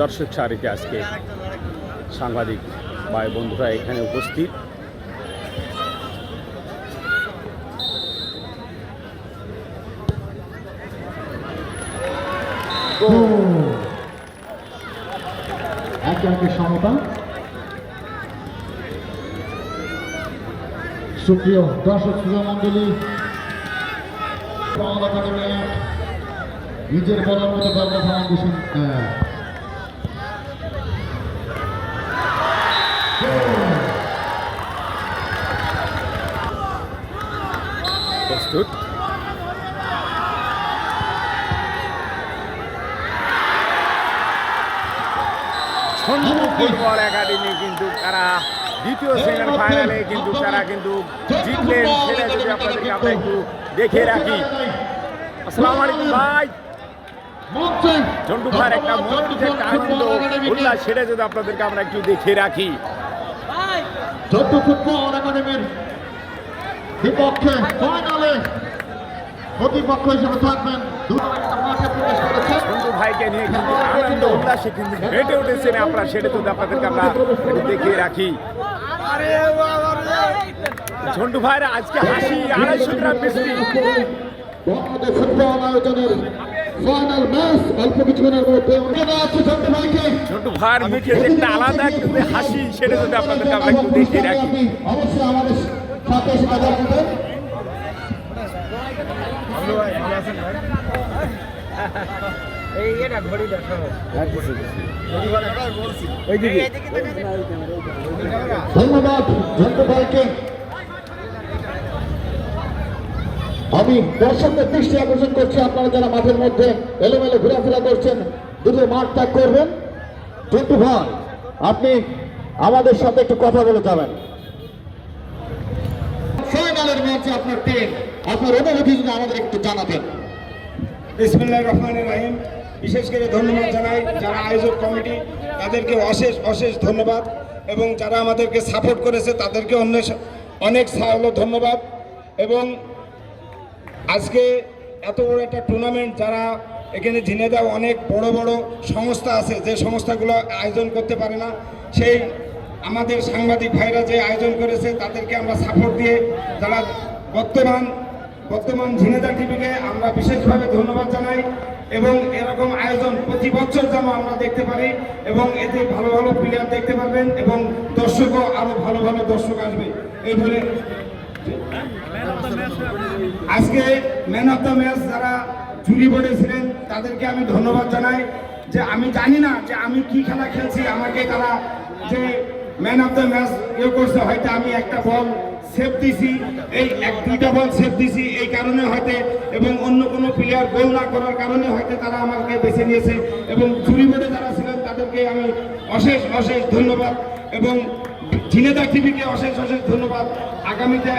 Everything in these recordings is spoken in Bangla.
দর্শক সারিতে আজকে সাংবাদিক ভাই বন্ধুরা এখানে উপস্থিত। সমতা। সুপ্রিয় দর্শক শ্রোতা মন্ডলী বাংলা একাডেমি এক, নিজের বলার মতো গর্ব ফাউন্ডেশন এক। প্রস্তুত। সঞ্জু একাডেমি কিন্তু তারা দ্বিতীয় সেকেন্ড ফাইনালে কিন্তু তারা কিন্তু জিতলেন সেটা যদি আপনাদেরকে আমরা একটু দেখে রাখি। আসসালামু আলাইকুম ভাই। ভাইয়ের একটা মনোরঞ্জন একটা আনন্দ, উল্লাস, সেটা যদি আপনাদেরকে আমরা একটু দেখে রাখি। চোদ্দ ফুটবল বিপক্ষে, ফাইনালে প্রতিপক্ষ হিসেবে থাকবেন ঝন্টু ভাইকে নিয়ে কিন্তু আনন্দ উল্লাসে কিন্তু হেঁটে উঠেছেন। আপনারা সেটা যদি আপনাদেরকে আমরা দেখিয়ে রাখি। ঝন্টু ভাইরা আজকে হাসি আড়াইশো গ্রাম মিষ্টি। বাংলাদেশ ফুটবল আয়োজনের ফাইনাল ম্যাচ অল্প কিছুক্ষণের মধ্যে অনুরোধ ভাইকে। ঝন্টু ভাইয়ের মুখে একটা আলাদা একটা যে হাসি সেটা যদি আপনাদেরকে আমরা একটু দেখিয়ে রাখি। অবশ্যই আমাদের সাথে এসে কথা বলবেন ধন্যবাদ, ঝন্টু আমি দর্শকদের দৃষ্টি আকর্ষণ করছি, আপনারা যারা মাঠের মধ্যে এলোমেলো ঘোরাফেরা করছেন দুটো মাঠ ত্যাগ করবেন। ঝন্টু ভাই, আপনি আমাদের সাথে একটু কথা বলে যাবেন। আপনার টিম, আপনার অনুভূতি যদি আমাদের একটু জানাতেন। বিসমুল্লাহ রহমান রাহিম। বিশেষ করে ধন্যবাদ জানাই যারা আয়োজক কমিটি, তাদেরকে অশেষ অশেষ ধন্যবাদ এবং যারা আমাদেরকে সাপোর্ট করেছে, তাদেরকে অনেক অনেক ধন্যবাদ। এবং আজকে এত বড় একটা টুর্নামেন্ট যারা এখানে ঝিনেদা অনেক বড় বড় সংস্থা আছে, যে সংস্থাগুলো আয়োজন করতে পারে না, সেই আমাদের সাংবাদিক ভাইরা যে আয়োজন করেছে, তাদেরকে আমরা সাপোর্ট দিয়ে যারা বর্তমান বর্তমান ঝিনেদা টিভিকে আমরা বিশেষভাবে ধন্যবাদ জানাই এবং এরকম আয়োজন প্রতি বছর যেন আমরা দেখতে পারি এবং এতে ভালো ভালো প্লেয়ার দেখতে পারবেন এবং দর্শকও আরও ভালো ভালো দর্শক আসবে। এই বলে আজকে ম্যান অফ দ্য ম্যাচ যারা জুরি বোর্ডে ছিলেন, তাদেরকে আমি ধন্যবাদ জানাই যে আমি জানি না যে আমি কি খেলা খেলছি, আমাকে তারা যে ম্যান অফ দ্য ম্যাচ ইয়ে করছে হয়তো আমি একটা বল সেভ দিছি এই এক দুইটা বল সেভ দিছি এই কারণে হয়তো এবং অন্য কোনো প্লেয়ার গোল না করার কারণে হয়তো তারা আমাকে বেছে নিয়েছে এবং জুরি বোর্ডে যারা ছিলেন তাদেরকে আমি অশেষ অশেষ ধন্যবাদ এবং ঝিনেদা টিভিকে অশেষ অশেষ ধন্যবাদ। আগামীতে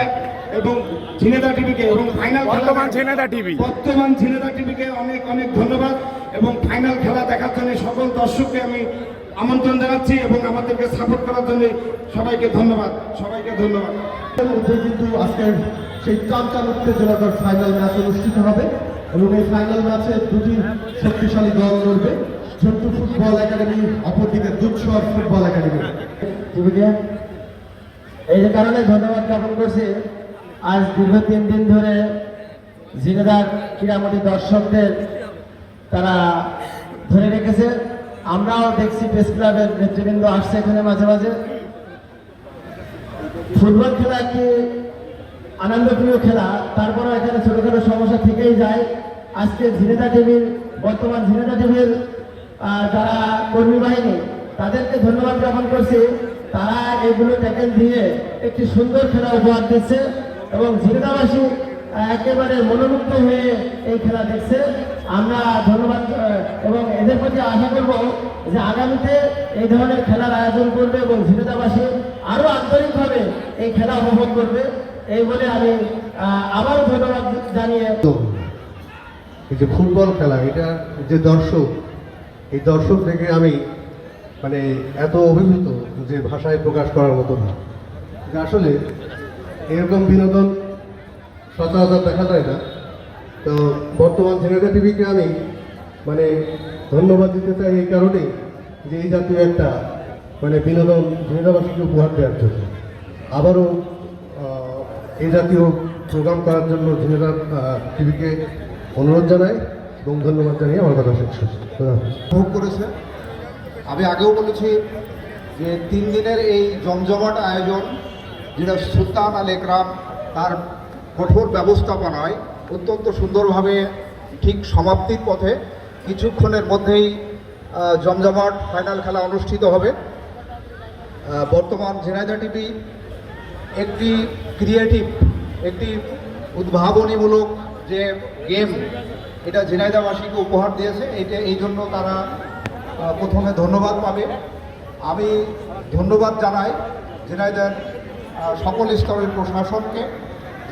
এবং ঝিনেদা টিভিকে এবং ফাইনাল বর্তমান ঝিনেদা টিভি। বর্তমান ঝিনেদা টিভিকে অনেক অনেক ধন্যবাদ এবং ফাইনাল খেলা দেখার জন্য সকল দর্শককে আমি আমন্ত্রণ জানাচ্ছি এবং আমাদেরকে সাপোর্ট করার জন্য সবাইকে ধন্যবাদ সবাইকে ধন্যবাদ। কিন্তু আজকের সেই চাঞ্চাল উত্তেজনাকর ফাইনাল ম্যাচ অনুষ্ঠিত হবে এবং এই ফাইনাল ম্যাচে দুটি শক্তিশালী দল লড়বে ঝন্টু ফুটবল একাডেমি, অপরদিকে দুধসর ফুটবল একাডেমি। এই কারণে ধন্যবাদ জ্ঞাপন করছি। আজ দীর্ঘ তিন দিন ধরে জিনেদার ক্রীড়ামণি দর্শকদের তারা ধরে রেখেছে। আমরাও দেখছি প্রেস ক্লাবের নেতৃবৃন্দ আসছে এখানে মাঝে মাঝে। ফুটবল খেলা একটি আনন্দপ্রিয় খেলা তারপরে এখানে ছোটোখাটো সমস্যা থেকেই যায়। আজকে ঝিনেদা টিভির বর্তমান ঝিনেদা টিভির যারা কর্মী বাহিনী, তাদেরকে ধন্যবাদ জ্ঞাপন করছি। তারা এগুলো ট্যাকেল দিয়ে একটি সুন্দর খেলা উপহার দিচ্ছে এবং ঝিনেদাবাসী একেবারে মনোমুগ্ধ হয়ে এই খেলা দেখছে। আমরা ধন্যবাদ এবং এদের প্রতি আশা করব যে আগামীতে এই ধরনের খেলার আয়োজন করবে এবং ঝিনেদাবাসী আরও আন্তরিকভাবে এই খেলা উপভোগ করবে। এই বলে আমি আবারও ধন্যবাদ জানিয়ে এই যে ফুটবল খেলা, এটা যে দর্শক, এই দর্শক থেকে আমি মানে এত অভিভূত যে ভাষায় প্রকাশ করার মতো না। আসলে এরকম বিনোদন সচরাচর দেখা যায় না। তো বর্তমান ঝিনাইদা টিভিকে আমি মানে ধন্যবাদ দিতে চাই এই কারণে যে এই জাতীয় একটা মানে বিনোদন ঝিনাইদাবাসীকে উপহার দেওয়ার জন্য। আবারও এই জাতীয় প্রোগ্রাম করার জন্য ঝিনাইদা টিভিকে অনুরোধ জানাই এবং ধন্যবাদ জানিয়ে আমার কথা শেষ করছি। ধন্যবাদ ভোগ করেছে। আমি আগেও বলেছি যে তিন দিনের এই জমজমাট আয়োজন, যেটা সুলতান আল একরাম তার কঠোর ব্যবস্থাপনায় অত্যন্ত সুন্দরভাবে ঠিক সমাপ্তির পথে কিছুক্ষণের মধ্যেই জমজমাট ফাইনাল খেলা অনুষ্ঠিত হবে। বর্তমান ঝিনাইদা টিভি একটি ক্রিয়েটিভ, একটি উদ্ভাবনীমূলক যে গেম, এটা ঝিনাইদাবাসীকে উপহার দিয়েছে। এটা এই জন্য তারা প্রথমে ধন্যবাদ পাবে। আমি ধন্যবাদ জানাই ঝিনাইদার সকল স্তরের প্রশাসনকে,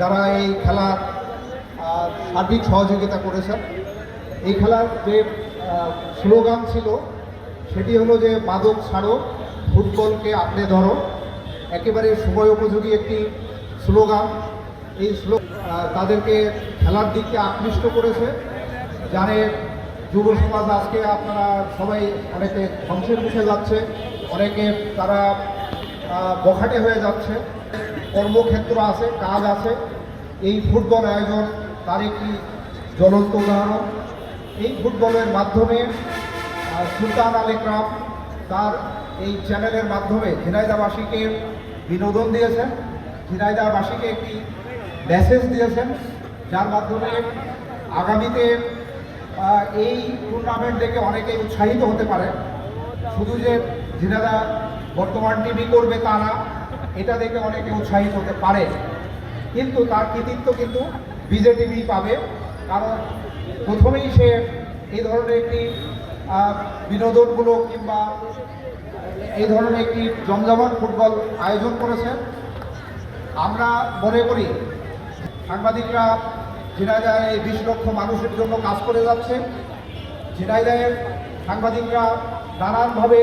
যারা এই খেলার সার্বিক সহযোগিতা করেছেন। এই খেলার যে স্লোগান ছিল, সেটি হলো যে, মাদক ছাড়ো, ফুটবলকে আঁকড়ে ধরো। একেবারে সময় উপযোগী একটি স্লোগান। এই স্লো তাদেরকে খেলার দিকে আকৃষ্ট করেছে জানে যুব সমাজ আজকে আপনারা সবাই অনেকে ধ্বংসের মুখে যাচ্ছে, অনেকে তারা বখাটে হয়ে যাচ্ছে। কর্মক্ষেত্র আছে, কাজ আছে। এই ফুটবল আয়োজন তার একটি জ্বলন্ত উদাহরণ। এই ফুটবলের মাধ্যমে সুলতান আল ইকরাম তার এই চ্যানেলের মাধ্যমে ঝিনাইদাবাসীকে বিনোদন দিয়েছেন। ঝিনাইদাবাসীকে একটি মেসেজ দিয়েছেন, যার মাধ্যমে আগামীতে এই টুর্নামেন্ট দেখে অনেকেই উৎসাহিত হতে পারে। শুধু যে ঝিনাইদা বর্তমান টিভি করবে তা না, এটা দেখে অনেকে উৎসাহিত হতে পারে। কিন্তু তার কৃতিত্ব কিন্তু বিজেটিভি পাবে। কারণ প্রথমেই সে এই ধরনের একটি বিনোদনমূলক কিংবা এই ধরনের একটি জমজমাট ফুটবল আয়োজন করেছে। আমরা মনে করি সাংবাদিকরা ঝিনাইদায় এই বিশ লক্ষ মানুষের জন্য কাজ করে যাচ্ছে। ঝিনাইদহের সাংবাদিকরা নানানভাবে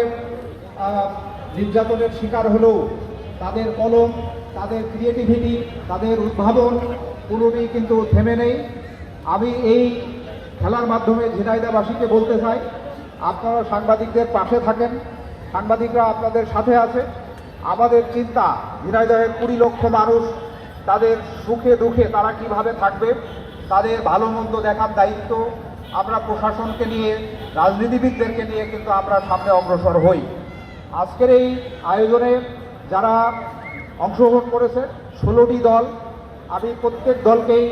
নির্যাতনের শিকার হলেও তাদের কলম, তাদের ক্রিয়েটিভিটি তাদের উদ্ভাবন কোনোটি কিন্তু থেমে নেই। আমি এই খেলার মাধ্যমে ঝিনাইদাবাসীকে বলতে চাই, আপনারা সাংবাদিকদের পাশে থাকেন, সাংবাদিকরা আপনাদের সাথে আছে। আমাদের চিন্তা, ঝিনাইদহের কুড়ি লক্ষ মানুষ, তাদের সুখে দুঃখে তারা কীভাবে থাকবে, তাদের ভালো মন্দ দেখার দায়িত্ব আমরা প্রশাসনকে নিয়ে, রাজনীতিবিদদেরকে নিয়ে কিন্তু আমরা সামনে অগ্রসর হই। আজকের এই আয়োজনে যারা অংশগ্রহণ করেছে, ষোলোটি দল আমি প্রত্যেক দলকেই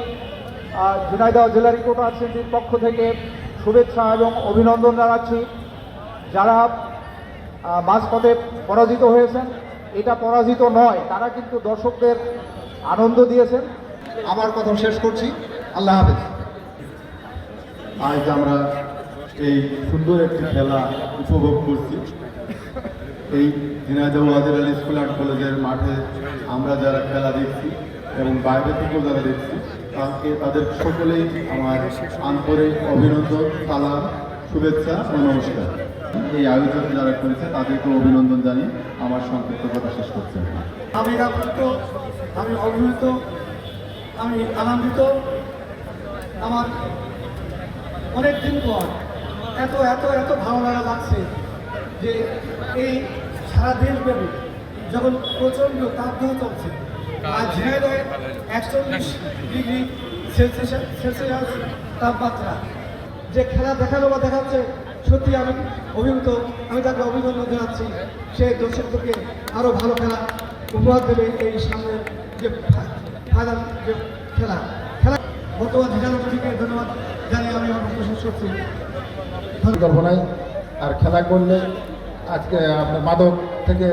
ঝিনাইদহ জেলা রিপোর্টার সেন্টির পক্ষ থেকে শুভেচ্ছা এবং অভিনন্দন জানাচ্ছি। যারা মাঝপথে পরাজিত হয়েছেন এটা পরাজিত নয় তারা কিন্তু দর্শকদের আনন্দ দিয়েছেন। আমার কথা শেষ করছি। আল্লাহ হাফেজ। আজ আমরা এই সুন্দর একটি খেলা উপভোগ করছি। এই ঝিনাইদহ ওয়াজির আলী স্কুল অ্যান্ড কলেজের মাঠে আমরা যারা খেলা দেখছি এবং বাইরে থেকেও যারা দেখছি, তাকে তাদের সকলেই আমার আন্তরিক অভিনন্দন, সালাম, শুভেচ্ছা ও নমস্কার। এই আয়োজন যারা করেছে তাদেরকে অভিনন্দন জানিয়ে আমার সংক্ষিপ্ত কথা শেষ করছি। আমি আপ্লুত আমি অভিভূত, আমি আনন্দিত। আমার অনেক দিন পর এত এত এত ভালো লাগা লাগছে যে এই সারা দেশব্যাপী যখন প্রচণ্ড তাপদাহ চলছে আর ঝিনাইদহে একচল্লিশ ডিগ্রি সেলসিয়াস তাপমাত্রা। যে খেলা দেখানো বা দেখাচ্ছে সত্যি আমি অভিভূত। আমি তাকে অভিনন্দন জানাচ্ছি। সে দর্শকদেরকে আরও ভালো খেলা উপহার দেবে এই সামনে যে ফাইনাল যে খেলা। খেলা বর্তমান ঝিনাইদহ টিভিকে ধন্যবাদ জানিয়ে আমি আমার শেষ করছি। পরিকল্পনায় আর খেলা করলে আজকে আপনার মাদক থেকে